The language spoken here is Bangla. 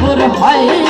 ঠাকুর হয়